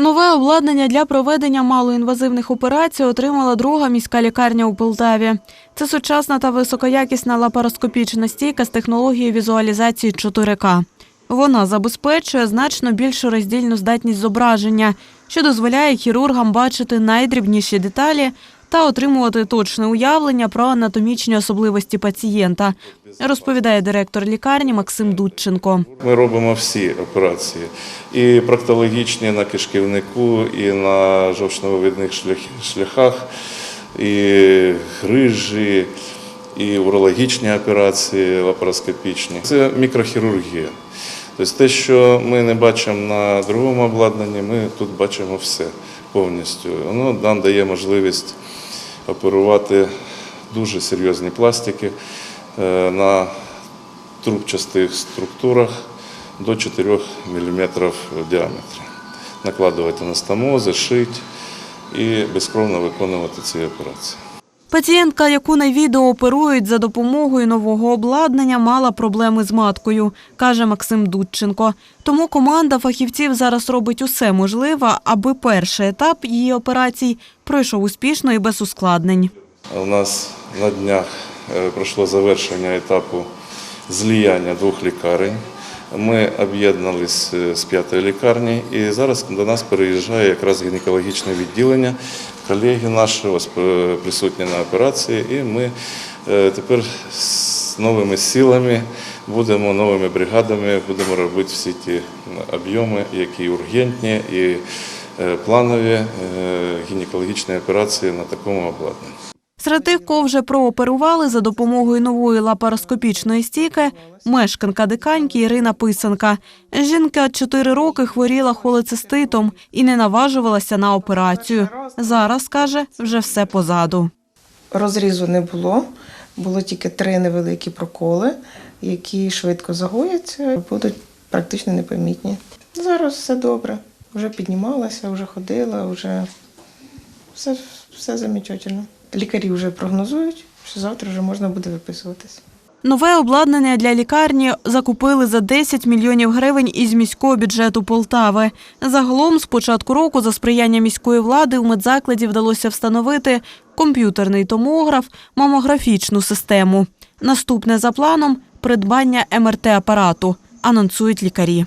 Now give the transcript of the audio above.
Нове обладнання для проведення малоінвазивних операцій отримала друга міська лікарня у Полтаві. Це сучасна та високоякісна лапароскопічна стійка з технологією візуалізації 4К. Вона забезпечує значно більшу роздільну здатність зображення, що дозволяє хірургам бачити найдрібніші деталі та отримувати точне уявлення про анатомічні особливості пацієнта, розповідає директор лікарні Максим Дудченко. Ми робимо всі операції, і проктологічні на кишківнику, і на жовчновидних шлях- шляхах, і грижі, і урологічні операції лапароскопічні. Це мікрохірургія. Тобто те, що ми не бачимо на другому обладнанні, ми тут бачимо все повністю. Воно нам дає можливість оперувати дуже серйозні пластики е, на трубчастих структурах до 4 мм в діаметрі. Накладувати анастомози, шить і безкровно виконувати ці операції. Пацієнтка, яку на відео оперують за допомогою нового обладнання, мала проблеми з маткою, каже Максим Дудченко. Тому команда фахівців зараз робить усе можливе, аби перший етап її операцій пройшов успішно і без ускладнень. У нас на днях е, пройшло завершення етапу зліяння двох лікарень. Ми об'єднались е, з п'ятої лікарні, і зараз до нас переїжджає якраз гінекологічне відділення. Колеги наші е, присутні на операції, і ми е, тепер з новими силами будемо новими бригадами, будемо робити всі ті об'єми, які ургентні і е, планові гінекологічні операції на такому обладнанні. Серед тих, кого вже прооперували за допомогою нової лапароскопічної стійки, мешканка диканьки Ірина Писанка. Жінка 4 роки хворіла холециститом і не наважувалася на операцію. Зараз, каже, вже все позаду. Розрізу не було, було тільки три невеликі проколи, які швидко загояться, будуть практично непомітні. Зараз все добре. Вже піднімалася, вже ходила, вже все, все замечательно. Лікарі вже прогнозують, що завтра вже можна буде виписуватись. Нове обладнання для лікарні закупили за 10 мільйонів гривень із міського бюджету Полтави. Загалом, з початку року, за сприяння міської влади, у медзакладі вдалося встановити комп'ютерний томограф, мамографічну систему. Наступне за планом придбання МРТ-апарату, анонсують лікарі.